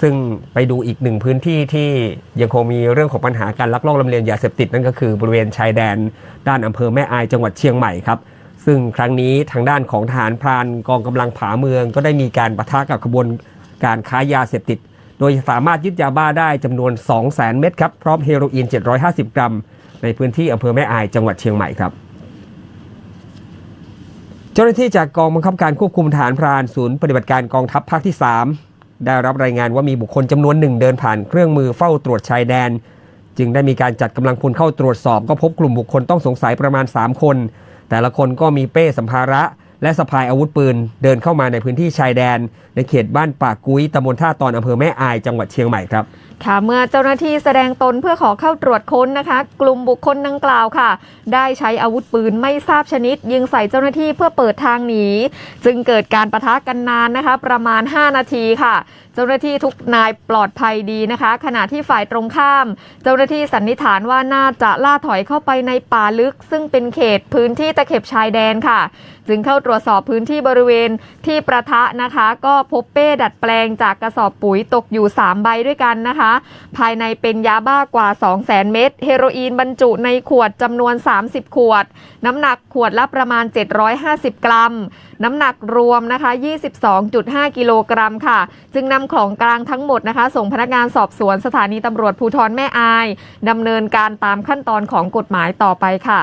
ซึ่งไปดูอีกหนึ่งพื้นที่ที่ยังคงมีเรื่องของปัญหาการลักลอบลำเลียงยาเสพติดนั่นก็คือบริเวณชายแดน ด้านอำเภอแม่อายจังหวัดเชียงใหม่ครับซึ่งครั้งนี้ทางด้านของทหารพรานกองกำลังผาเมือง ก็ได้มีการปะทะกับขบวนการค้ายาเสพติด โดยสามารถยึดยาบ้าได้จำนวน 200,000 เม็ดครับพร้อมเฮโรอีน 750 กรัม ในพื้นที่อำเภอแม่อายจังหวัดเชียงใหม่ครับเจ้าหน้าที่จากกองบังคับการควบคุมฐานพรานศูนย์ปฏิบัติการกองทัพภาคที่ 3 ได้รับรายงานว่ามีบุคคลจำนวนหนึ่งเดินผ่านเครื่องมือเฝ้าตรวจชายแดน จึงได้มีการจัดกำลังพลเข้าตรวจสอบ ก็พบกลุ่มบุคคลต้องสงสัยประมาณ 3 คน แต่ละคนก็มีเป้สัมภาระ และสะพายอาวุธปืน เดินเข้ามาในพื้นที่ชายแดน ในเขตบ้านปากกุ้ยตำบลท่าตอนอำเภอแม่อายจังหวัดเชียงใหม่ครับ ค่ะเมื่อเจ้าหน้าที่แสดงตนเพื่อขอเข้าตรวจค้นนะคะ กลุ่มบุคคลดังกล่าวค่ะ ได้ใช้อาวุธปืนไม่ทราบชนิด ยิงใส่เจ้าหน้าที่เพื่อเปิดทางหนีจึงเกิดการประทะกันนานนะคะ ประมาณ 5 นาทีค่ะ เจ้าหน้าที่ทุกนายปลอดภัยดีนะคะ ขณะที่ฝ่ายตรงข้าม เจ้าหน้าที่สันนิษฐานว่าน่าจะล่าถอยเข้าไปในป่าลึก ซึ่งเป็นเขตพื้นที่ตะเข็บชายแดนค่ะ จึงเข้าตรวจสอบพื้นที่บริเวณที่ประทะนะคะ ก็พบเป้ดัดแปลงจากกระสอบปุ๋ยตกอยู่ 3 ใบด้วยกันนะคะภายในเป็นยาบ้ากว่า 200,000 เม็ด เฮโรอีนบรรจุในขวดจำนวน 30 ขวด น้ำหนักขวดละประมาณ 750 กรัม น้ำหนักรวมนะคะ 22.5 กิโลกรัมค่ะ จึงนำของกลางทั้งหมดนะคะ ส่งพนักงานสอบสวนสถานีตำรวจภูธรแม่อายดำเนินการตามขั้นตอนของกฎหมายต่อไปค่ะ